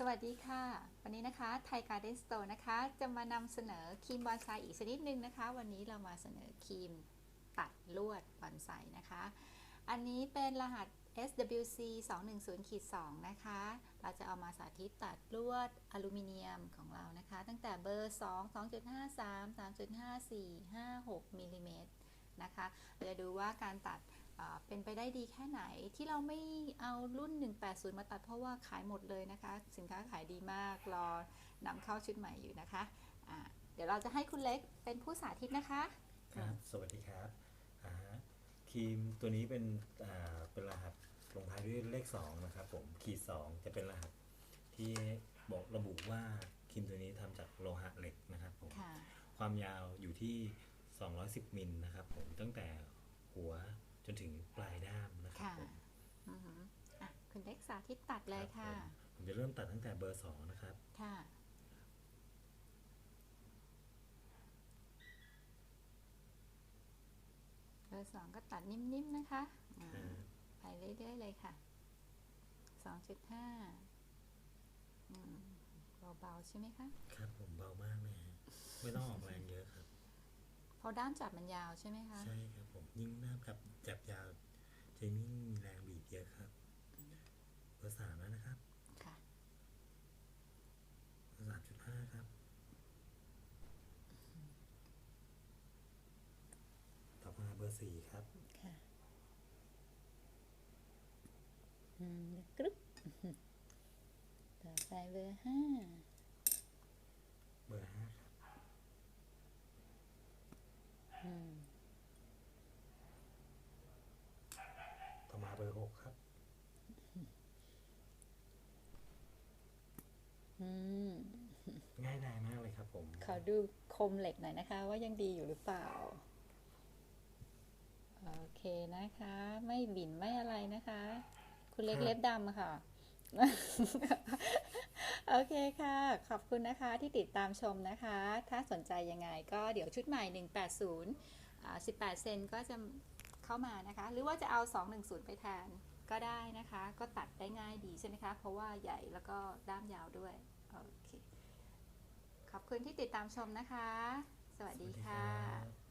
สวัสดีค่ะ วันนี้นะคะไทยการ์เด้นสโตร์นะคะ จะมานำเสนอครีมบอนไซอีกชนิดหนึ่งนะคะ วันนี้เรามาเสนอครีมตัดลวดบอนไซนะคะ อันนี้เป็นรหัส SWC 210 2นะคะ เราจะเอามาสาธิตตัดลวดอลูมิเนียมของเรานะคะ ตั้งแต่เบอร์ 2 2.53 3.54 56มิลลิเมตรนะคะ เราจะดูว่าการตัด เป็นไปได้ดีแค่ไหนที่เราไม่เอารุ่น 180 มาตัดเพราะว่าขายหมดเลยนะคะ สินค้าขายดีมาก รอนำเข้าชุดใหม่อยู่นะคะอ่าเดี๋ยวเราจะให้คุณเล็กเป็นผู้สาธิตนะคะครับสวัสดีครับอ่าฮะครีมตัวนี้เป็นอ่าเป็นรหัสลงท้ายด้วยเลข 2 นะครับผมขีด 2 จะเป็นรหัสที่บอกระบุว่าครีมตัวนี้ทำจากโลหะเหล็กนะครับผมค่ะความยาวอยู่ที่ 210 มิลนะครับผมตั้งแต่หัวจนถึงปลายด้ามนะครับ ค่ะ ผม อือหืออะคุณเล็ก สาธิตตัดเลยค่ะรับผมผมจะเริ่มตัดตั้งแต่เบอร์2นะครับ ค่ะ เบอร์สองก็ตัดนิ่มๆนะคะอ่าอ่าไปเรื่อยๆเลยค่ะ สองจุดห้าเบาๆใช่ไหมคะ ครับผมเบามากนะฮะไม่ต้องออกแรงเยอะครับเพราะด้ามจับมันยาวใช่ไหมคะ ใช่ครับผมยิ่งหน้ากับจับยาวจะยิ่งมีแรงบีบเยอะครับ เบ อร์สามแล้วนะครับค่ะเบอร์สามจุดห้าครับ ต่อมาเบอร์สี่ครับ ค่ะอืมกรึ๊บต่อไปเบอร์ห้าเบอร์ห้าครับอืมต่อมาเบอร์หกครับ อืม ง่ายดายมากเลยครับ ผมขอดูคมเหล็กหน่อยนะคะ ว่ายังดีอยู่หรือเปล่า โอเคนะคะ ไม่บินไม่อะไรนะคะ คุณเล็กเล็บดำค่ะ โอเคค่ะ ขอบคุณนะคะที่ติดตามชมนะคะ ถ้าสนใจยังไงก็เดี๋ยวชุดใหม่ 180 18 เซนก็จะเข้ามานะคะ หรือว่าจะเอา 210 ไปแทนก็ได้นะคะ ก็ตัดได้ง่ายดีใช่ไหมคะ เพราะว่าใหญ่แล้วก็ด้ามยาวด้วย โอเค คุณที่ติดตามชมนะคะ สวัสดีค่ะ